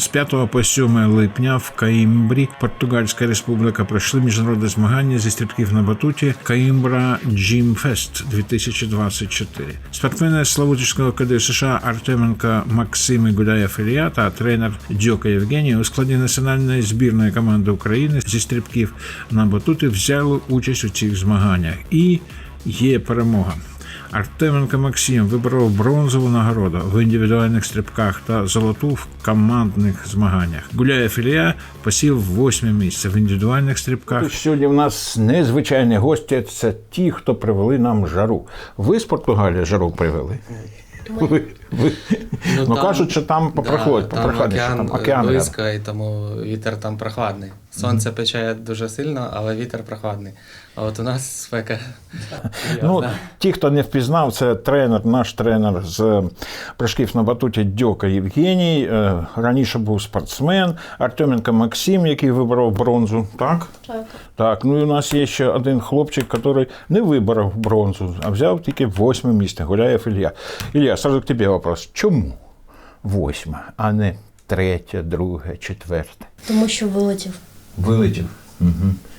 З 5 по 7 липня в Каїмбрі, Португальська Республіка, пройшли міжнародне змагання зі стрибків на батуті Каїмбра Джим Фест 2024. Спортсмени Славутського КД США Артеменка Максим і Гуляєв Ілля та тренер Дьока Євгеній у складі національної збірної команди України зі стрибків на батуті взяли участь у цих змаганнях. І є перемога. Артеменко Максим виборов бронзову нагороду в індивідуальних стрибках та золоту в командних змаганнях. Гуляєв Ілля посів восьме місце в індивідуальних стрибках. Сьогодні в нас незвичайні гості. Це ті, хто привели нам жару. Ви з Португалії жару привели? Ви, ви. Ну, там- кажуть, що там попрохолодь, там попрохладніше, океан, там океан. рядом. близько, і тому вітер там прохладний. Сонце пече дуже сильно, але вітер прохладний. А от у нас спека. Ну, ті, хто не впізнав, це тренер, наш тренер з прыжків на батуті Дьока Євгеній. Е, Раніше був спортсмен, Артеменко Максим, який виборов бронзу. Так? Так. Так, ну і у нас є ще один хлопчик, який не виборов бронзу, а взяв тільки восьме місце. Гуляєв Ілля. Ілля, сразу к тебе вопрос. Чому восьме, а не третє, друге, четверте? Тому що вилетів. Вилетів. Угу.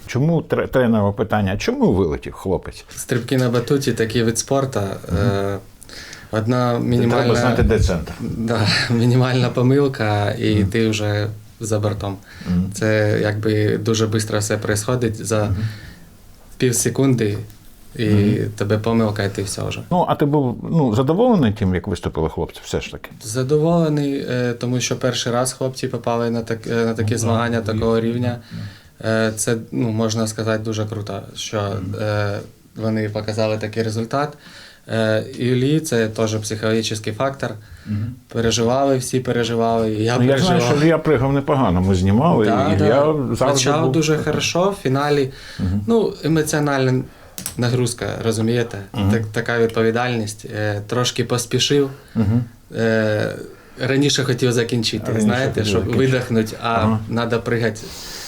Чому тре- тренерове питання? Чому вилетів хлопець? Стрибки на батуті такий вид спорту. Угу. одна мінімальна, Треба знати, де центр. да, мінімальна помилка, і ти вже за бортом. Це якби дуже швидко все відбувається за пів секунди, і тебе помилка, і ти все вже. Ну, а ти був ну, задоволений тим, як виступили хлопці, все ж таки. Задоволений, е, тому що перший раз хлопці попали на, так, е, на такі змагання такого рівня. Е, Це, ну, можна сказати, дуже круто, що е, вони показали такий результат. Е, Іллі це теж психологічний фактор. Переживали, всі переживали. і Я Ну, я знаю, що я пригав непогано. Ми знімали, Да, і да. я завжди Почав був... дуже хорошо, в фіналі. Ну, емоціональна нагрузка, розумієте? Так, така відповідальність. Е, трошки поспішив. Е, раніше хотів закінчити, Раніше знаєте, щоб видихнути, а Ага. треба пригати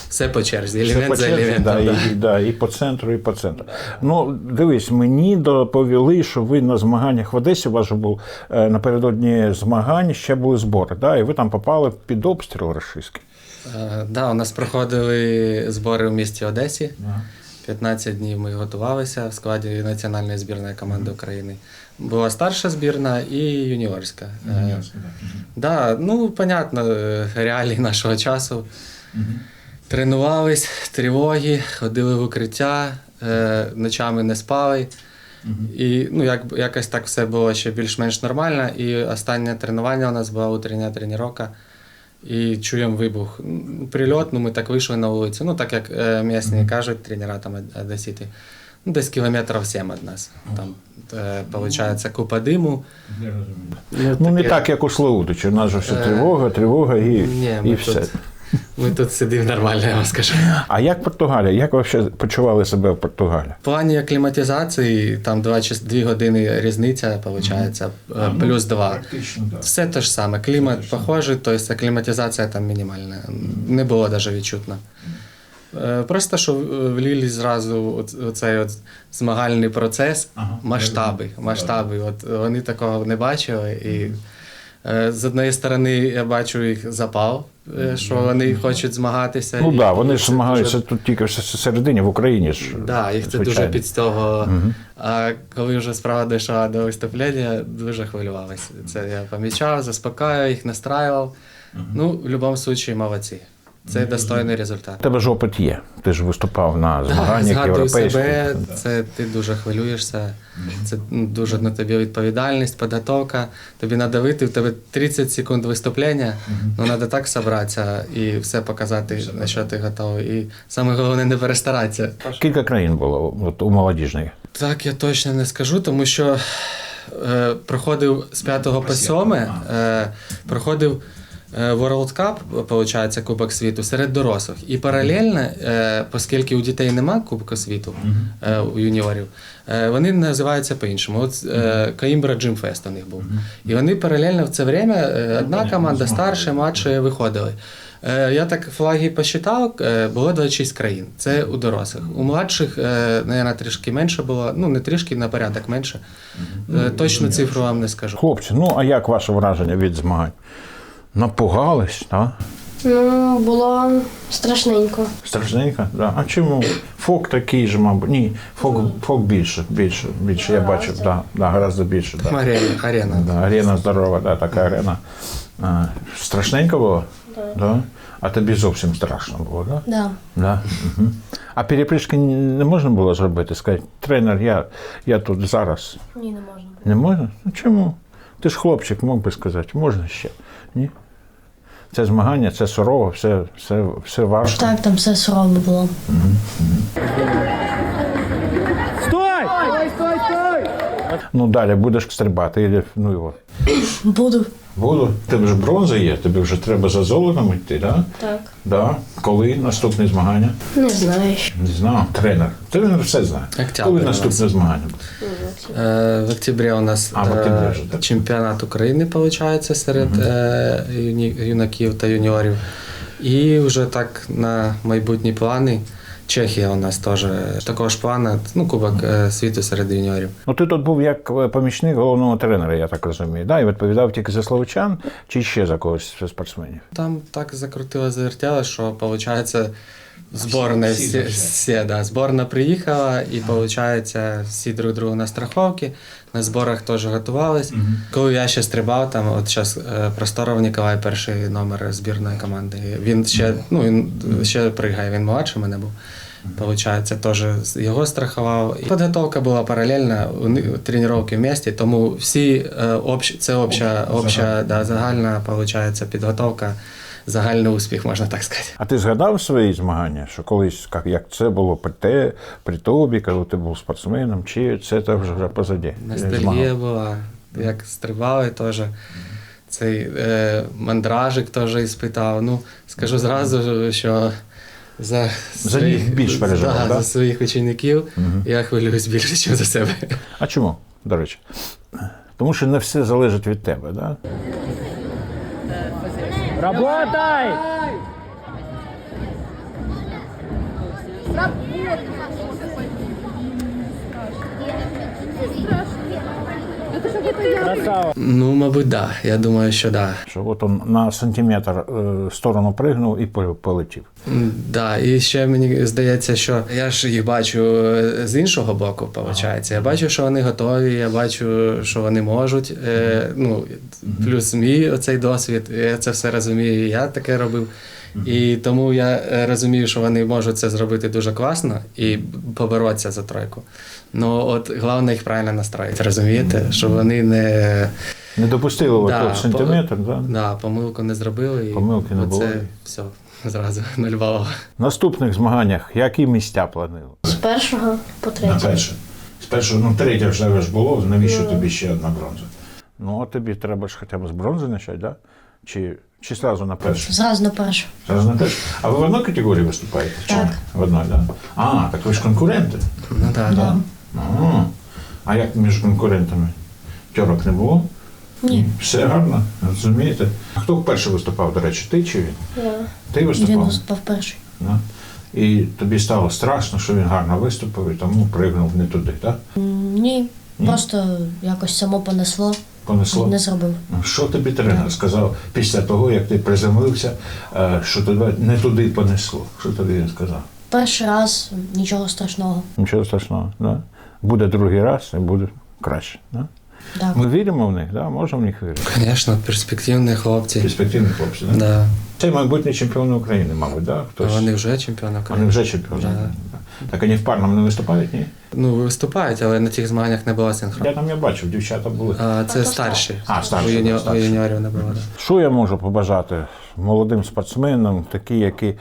все по черзі, Все по за елементом. да, да. І, да, і по центру, і по центру. Ну, дивись, мені доповіли, що ви на змаганнях в Одесі, у вас же був е, напередодні змагань, ще були збори, да, і ви там попали під обстріл російський. Е, да, у нас проходили збори в місті Одесі. 15 днів ми готувалися в складі національної збірної команди України. Була старша збірна і юніорська. Е, Да, ну, понятно, е, реалії нашого часу. Тренувались, тривоги, ходили в укриття, е, ночами не спали. І ну, як, якось так все було ще більш-менш нормально. І останнє тренування у нас була утрення тренування. І чуємо вибух. Ну, Прильот, ну ми так вийшли на вулицю. Ну, так як е, місні кажуть, тренера там од- одесіти. Ну, десь кілометрів 7 від нас. Там, е, виходить, купа диму. Ну, не таке- так, як у Славутичі. У нас же все Е, тривога, тривога і, Ні, ми і тут, все. Ми тут сидимо нормально, я вам скажу. А як Португалія? Як ви взагалі почували себе в Португалії? В плані акліматизації там 2, 2 години різниця, виходить, е, плюс 2. Все те ж саме. Клімат похожий, тобто акліматизація там мінімальна. Не було навіть відчутно. Е, Просто що в- влілі зразу оц- оцей от змагальний процес, масштаби. масштаби. От вони такого не бачили. І е, з однієї сторони я бачу їх запал, е, що вони хочуть змагатися. Ну так, да, вони ж змагаються дуже- тут тільки середині, в Україні ж. Да, їх це дуже звичайно. під цього. А коли вже справа дійшла до виступлення, дуже хвилювалися. Це я помічав, заспокаював, їх, настраював. Ну, в будь-якому випадку, молодці. Це достойний результат. У тебе ж опит є. Ти ж виступав на Да, змаганнях згадую європейських. себе, це ти дуже хвилюєшся, це ну, дуже на тобі відповідальність, підготовка. Тобі треба вийти, в тебе 30 секунд виступлення, ну треба так зібратися і все показати, на що ти готовий. І саме головне не перестаратися. Кілька країн було от, у молодіжних. Так, я точно не скажу, тому що е, проходив з 5 по 7, е, проходив World Cup, виходить, Кубок світу серед дорослих. І паралельно, е, оскільки у дітей нема Кубка світу, е, у юніорів, е, вони називаються по-іншому. От е, Каїмбра Джим Фест у них був. І вони паралельно в це время е, одна команда старша, младша виходили. Е, Я так флаги посчитав, е, було 26 країн. Це у дорослих. У младших, е, наверное, трішки менше було. Ну, не трішки, на порядок менше. Е, Точну цифру вам не скажу. Хлопці, ну а як ваше враження від змагань? Напугались, так? Ну, було страшненько. Страшненько, да. А чому? Фок такий же, мабуть. Ні, фок, фок більше, більше, більше. Я бачив, да, да, гораздо більше. Да. Арена. арена. Да, арена здорова, да, така арена. А, страшненько було? Да. А тобі зовсім страшно було, так? Да? Да. Да. Угу. А перепришки не можна було зробити? Сказати, тренер, я, я тут зараз. Ні, не можна. Не можна? Ну чому? Ти ж хлопчик, мог би сказати, можна ще. Ні? Це змагання, це сурово, все, все, все важко. Так, там все сурово було. Ну далі будеш стрибати, і, ну його. Буду. Буду. Тебе вже бронза є, тобі вже треба за золотом йти, так? Да? Так. Да. Коли наступне змагання? Не знаю. Не знаю. Тренер. Тренер все знає. Октябрь Коли у нас. наступне змагання? Е, В октябрі у нас А, в октябрі е, вже, так. чемпіонат України виходить серед е, юні- юнаків та юніорів. І вже так на майбутні плани. Чехія у нас теж такого ж плана, ну, Кубок е, світу серед юніорів. Ну ти тут був як е, помічник головного тренера, я так розумію. Да? І відповідав тільки за словичан чи ще за когось спортсменів? Там так закрутило завертяло, що виходить, зборна всі всі, да, зборна приїхала, і виходить, всі друг другу на страховці, на зборах теж готувались. Коли я ще стрибав, там от зараз Просторов Ніколай, перший номер збірної команди. Він ще, ну, він ще пригає, він молодший мене був. Получається, теж його страхував. Підготовка була паралельна, тренування в місті, тому всі е, общ, це обща, обща да, загальна получається, підготовка, загальний успіх, можна так сказати. А ти згадав свої змагання, що колись як, це було при, те, при тобі, коли ти був спортсменом, чи це те вже позаді? Ностальгія була, як стрибали теж. Цей е, мандражик теж іспитав. Ну, скажу зразу, що за, За них більш переживав, да, да? за своїх учеників я хвилююсь більше, ніж за себе. А чому, до речі? Тому що не все залежить від тебе, да? Работай! Красава. Ну, мабуть, так. Да. Я думаю, що так. Да. Що от он на сантиметр е, в сторону пригнув і пол- полетів. Да, і ще мені здається, що я ж їх бачу е, з іншого боку, виходить. Я бачу, що вони готові, я бачу, що вони можуть. Е, ну, плюс мій оцей досвід, я це все розумію, і я таке робив. І тому я е, розумію, що вони можуть це зробити дуже класно і поборотися за тройку. Ну, от головне їх правильно настроїти, розумієте? Щоб вони не Не допустили Да, да, сантиметр, по- да? да, помилку не зробили. І Помилки не було. Це все, зразу нуль балів. В наступних змаганнях які місця планували? З першого по третє. перше. З першого, ну третє вже ж було, навіщо тобі ще одна бронза? Ну, а тобі треба ж хоча б з бронзи почати, да? Чи, чи зразу на перше? Зразу на першу. Зразу на перше. А ви в одній категорії виступаєте? Чи Так. В одній, так. Да? А, так ви ж конкуренти. Ну так, Да. Ага. А як між конкурентами? Тьорок не було? Ні. Все гарно, розумієте? А хто вперше виступав, до речі, ти чи він? Я. Ти Він виступав? виступав перший. Да? І тобі стало страшно, що він гарно виступив, і тому пригнув не туди, так? М, Ні. Просто якось само понесло. Понесло. Не зробив. Що тобі тренер сказав після того, як ти приземлився, е, що тебе не туди понесло? Що тобі він сказав? Перший раз нічого страшного. Нічого страшного, да? Буде другий раз і буде краще. Да? Так. Ми віримо в них, да? можемо в них вірити. Звісно, перспективні хлопці. Перспективні хлопці, да? Да. Це майбутні чемпіони України, мабуть, да? Хтось? Вони вже чемпіони Вони вже чемпіони. Да. Да. Так вони в парному не виступають, ні? Ну, виступають, але на тих змаганнях не була було Я там я бачив, дівчата були. А, це старші. А, старші, У, юні... да, старші. у юніорів не було. Да. Що я можу побажати молодим спортсменам, такі, які.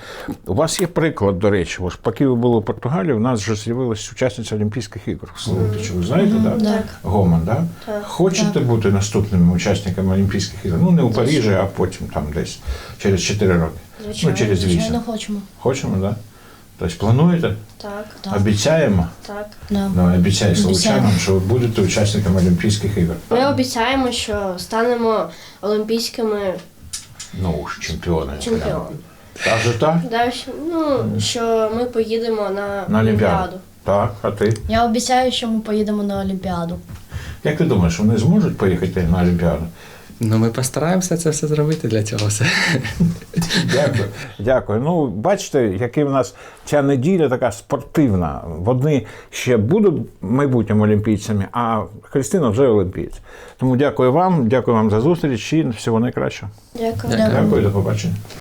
У вас є приклад, до речі, бо ж поки ви були в Португалії, у нас вже з'явилася учасниця Олімпійських ігор Славутичі. Ви знаєте, так? Так. Гоман, да? Так. Хочете бути наступними учасниками Олімпійських ігор? Ну, не у Парижі, а потім там десь через 4 роки. Звичайно, ну, через 8. звичайно хочемо. Хочемо, так? Да? Тобто плануєте? Так. Так. Обіцяємо? Так. Да. Да, обіцяй словачанам, що ви будете учасниками Олімпійських ігор. Ми обіцяємо, що станемо олімпійськими Ну ж, чемпіони. чемпіонами. Каже так? Далі, ну, що ми поїдемо на, На Олімпіаду. Так, а ти? Я обіцяю, що ми поїдемо на Олімпіаду. Як ти думаєш, вони зможуть поїхати на Олімпіаду? Ну, ми постараємося це все зробити для цього все. Дякую. Дякую. Ну, бачите, який в нас ця неділя така спортивна. Вони ще будуть майбутнім олімпійцями, а Христина вже олімпієць. Тому дякую вам, дякую вам за зустріч і всього найкращого. Дякую. Дякую. Дякую, до побачення.